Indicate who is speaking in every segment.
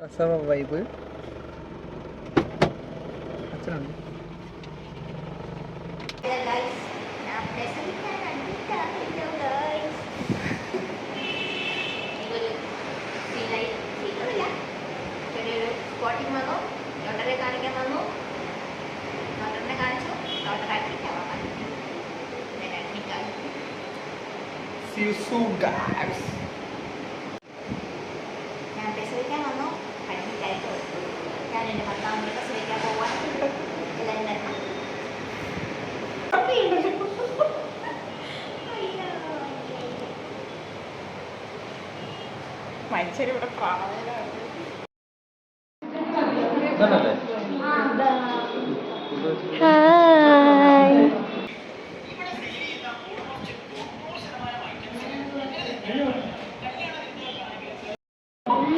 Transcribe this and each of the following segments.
Speaker 1: ప్రసవ vibe వచ్చినండి spotting మగో ఎవరే కానికే మగో ఎవరన్నా కానిచు ఎవరి కాకి కావాలి నేను అన్ని కాదు See you soon, guys. എന്റെ ഭർത്താവിനെ പ്രസവിക്കാൻ പോവാൻ എല്ലാവരും തരണം
Speaker 2: മനുഷ്യരിവിടെ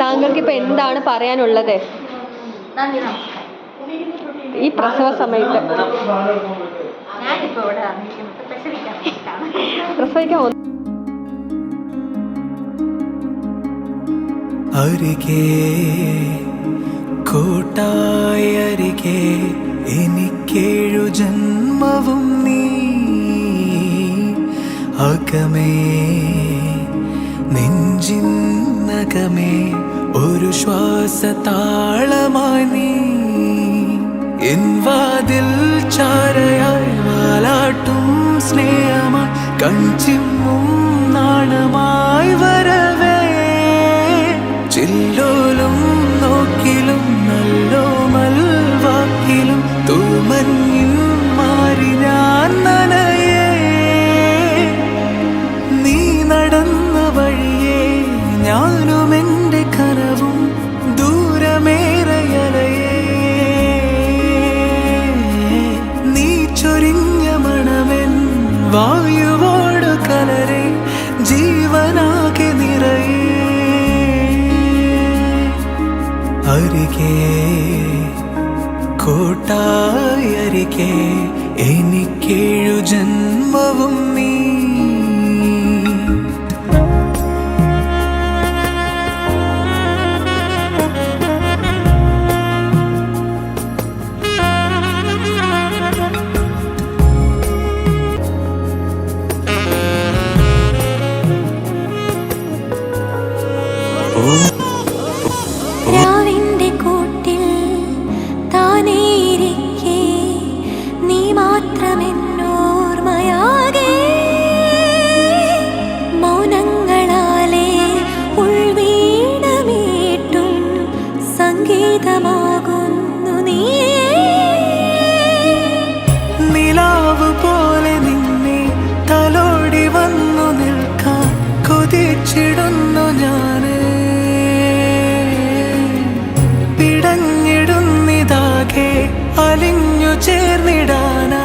Speaker 3: താങ്കൾക്ക് ഇപ്പൊ എന്താണ് പറയാനുള്ളത്?
Speaker 1: നന്ദി നമസ്കാരം.
Speaker 3: ഈ പ്രസവ സമയത്ത്
Speaker 1: ഇവിടെ പ്രസവിക്കാൻ
Speaker 3: പ്രസവിക്കാൻ
Speaker 4: അരികെ കൂട്ടായി അരികെ എനിക്കേഴു ജന്മവും നീ. അകമേ നെഞ്ചിന്നകമേ ഒരു ശ്വാസതാളമായി നീ എൻ വാതിൽ സ്നേഹമായി വരവേ. ചില്ലോലും നോക്കിലും നല്ലോ മൽവാക്കിലും തൂമഞ്ഞിൻ മാറി വായുവോട് കലരെ ജീവനാകെ നിറയെ. അരികെ കൂട്ടായി അരികെ എനിക്കേഴു ജന്മവും നീ.
Speaker 5: ചിടുന്നു താനേ നീ സംഗീതമാകുന്നു നീ നിലാവ് പോലെ നിന്നെ തലോടി വന്നു നിൽക്കാൻ കൊതിച്ചിടുന്നു ഞാൻ അലിഞ്ഞു ചേർന്നിടാനാ